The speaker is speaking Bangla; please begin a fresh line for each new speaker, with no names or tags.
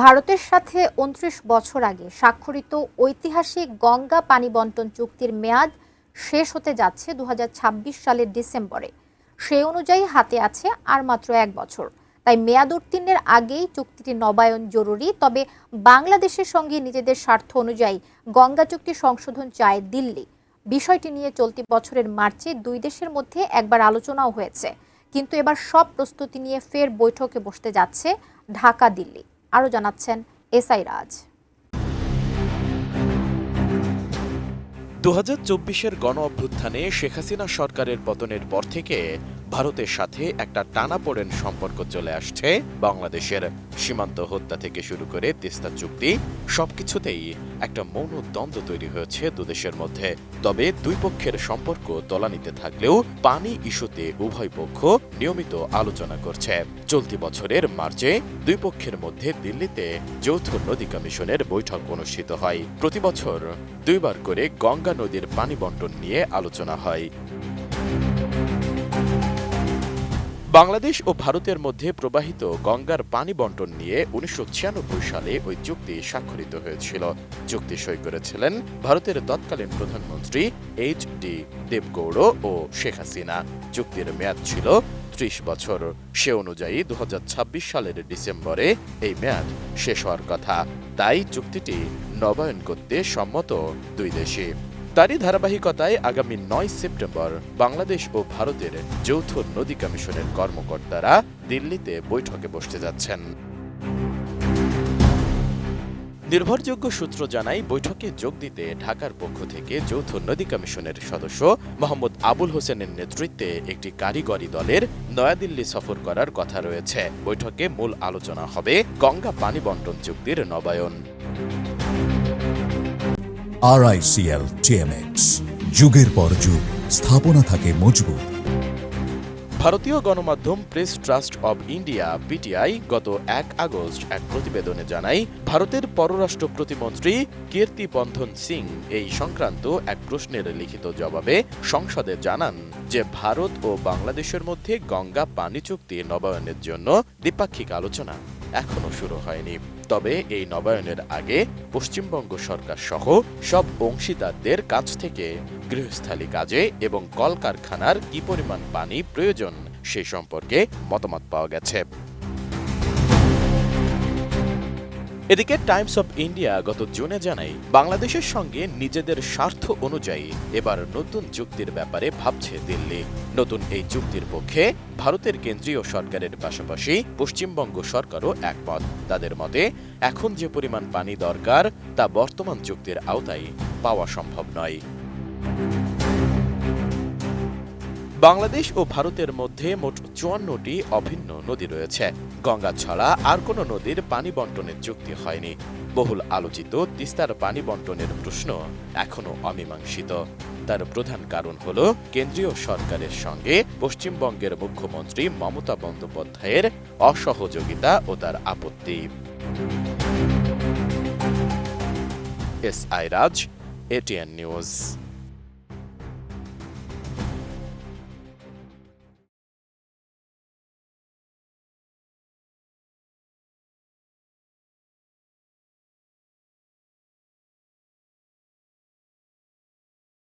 ভারতের সাথে উনত্রিশ বছর আগে স্বাক্ষরিত ঐতিহাসিক গঙ্গা পানি বন্টন চুক্তির মেয়াদ শেষ হতে যাচ্ছে দু হাজার ছাব্বিশ সালের ডিসেম্বরে। সে অনুযায়ী হাতে আছে আর মাত্র এক বছর। তাই মেয়াদ উত্তীর্ণের আগেই চুক্তিটি নবায়ন জরুরি, তবে বাংলাদেশের সঙ্গে নিজেদের স্বার্থ অনুযায়ী গঙ্গা চুক্তি সংশোধন চায় দিল্লি। বিষয়টি নিয়ে চলতি বছরের মার্চে দুই দেশের মধ্যে একবার আলোচনাও হয়েছে। কিন্তু এবার সব প্রস্তুতি নিয়ে ফের বৈঠকে বসতে যাচ্ছে ঢাকা দিল্লি আরও জানাচ্ছেন এসআই রাজ।
দু হাজার চব্বিশের গণ অভ্যুত্থানে শেখ হাসিনা সরকারের পতনের পর থেকে ভারতের সাথে একটা টানাপোড়েন সম্পর্ক চলে আসছে। বাংলাদেশের সীমান্ত হত্যা থেকে শুরু করে তিস্তা চুক্তি, সবকিছুতেই একটা মৌন দ্বন্দ্ব তৈরি হয়েছে দুদেশের মধ্যে। তবে দুই পক্ষের সম্পর্ক তলানিতে থাকলেও পানি ইস্যুতে উভয় পক্ষ নিয়মিত আলোচনা করছে। চলতি বছরের মার্চে দুই পক্ষের মধ্যে দিল্লিতে যৌথ নদী কমিশনের বৈঠক অনুষ্ঠিত হয়। প্রতি বছর দুইবার করে গঙ্গা নদীর পানি বন্টন নিয়ে আলোচনা হয়। বাংলাদেশ ও ভারতের মধ্যে প্রবাহিত গঙ্গার পানি বন্টন নিয়ে উনিশশো ছিয়ানব্বই সালে ওই চুক্তি স্বাক্ষরিত হয়েছিল। চুক্তি সই করেছিলেন ভারতের তৎকালীন প্রধানমন্ত্রী এইচ ডি দেবগৌড় ও শেখ হাসিনা। চুক্তির মেয়াদ ছিল ত্রিশ বছর। সে অনুযায়ী দু হাজার ছাব্বিশ সালের ডিসেম্বরে এই মেয়াদ শেষ হওয়ার কথা। তাই চুক্তিটি নবায়ন করতে সম্মত দুই দেশই তারই ধারাবাহিকতায় আগামী নয় সেপ্টেম্বর বাংলাদেশ ও ভারতের যৌথ নদী কমিশনের কর্মকর্তারা দিল্লিতে বৈঠকে বসতে যাচ্ছেন। নির্ভরযোগ্য সূত্র জানায়, বৈঠকে যোগ দিতে ঢাকার পক্ষ থেকে যৌথ নদী কমিশনের সদস্য মোহাম্মদ আবুল হোসেনের নেতৃত্বে একটি কারিগরি দলের নয়াদিল্লি সফর করার কথা রয়েছে। বৈঠকে মূল আলোচনা হবে গঙ্গা পানি বন্টন চুক্তির নবায়ন।
আরআইসিএল টিএমএক্স যুগের পর যুগ, স্থাপনা থাকে মজবুত।
ভারতীয় গণমাধ্যম press trust of India PTI গত এক আগস্ট এক প্রতিবেদনে জানায়, ভারতের পররাষ্ট্র প্রতিমন্ত্রী কীর্তি বন্ধন সিং এই সংক্রান্ত এক প্রশ্নের লিখিত জবাবে সংসদে জানান যে ভারত ও বাংলাদেশের মধ্যে গঙ্গা পানি চুক্তি নবায়নের জন্য দ্বিপাক্ষিক আলোচনা এখনও শুরু হয়নি। তবে এই নবায়নের আগে পশ্চিমবঙ্গ সরকার সহ সব অংশীদারদের কাছ থেকে গৃহস্থালী কাজে এবং কলকারখানার কি পরিমাণ পানি প্রয়োজন সে সম্পর্কে মতামত পাওয়া গেছে। এদিকে টাইমস অব ইন্ডিয়া গত জুনে জানায়, বাংলাদেশের সঙ্গে নিজেদের স্বার্থ অনুযায়ী এবার নতুন চুক্তির ব্যাপারে ভাবছে দিল্লি। নতুন এই চুক্তির পক্ষে ভারতের কেন্দ্রীয় সরকারের পাশাপাশি পশ্চিমবঙ্গ সরকারও একমত। তাদের মতে, এখন যে পরিমাণ পানি দরকার, তা বর্তমান চুক্তির আওতায় পাওয়া সম্ভব নয়। বাংলাদেশ ও ভারতের মধ্যে মোট চুয়ান্নটি অভিন্ন নদী রয়েছে। গঙ্গা ছাড়া আর কোনো নদীর পানি বন্টনের চুক্তি হয়নি। বহুল আলোচিত তিস্তার পানি বন্টনের প্রশ্ন এখনও অমীমাংসিত। তার প্রধান কারণ হল কেন্দ্রীয় সরকারের সঙ্গে পশ্চিমবঙ্গের মুখ্যমন্ত্রী মমতা বন্দ্যোপাধ্যায়ের অসহযোগিতা ও তার আপত্তি। S I Raj ATN news.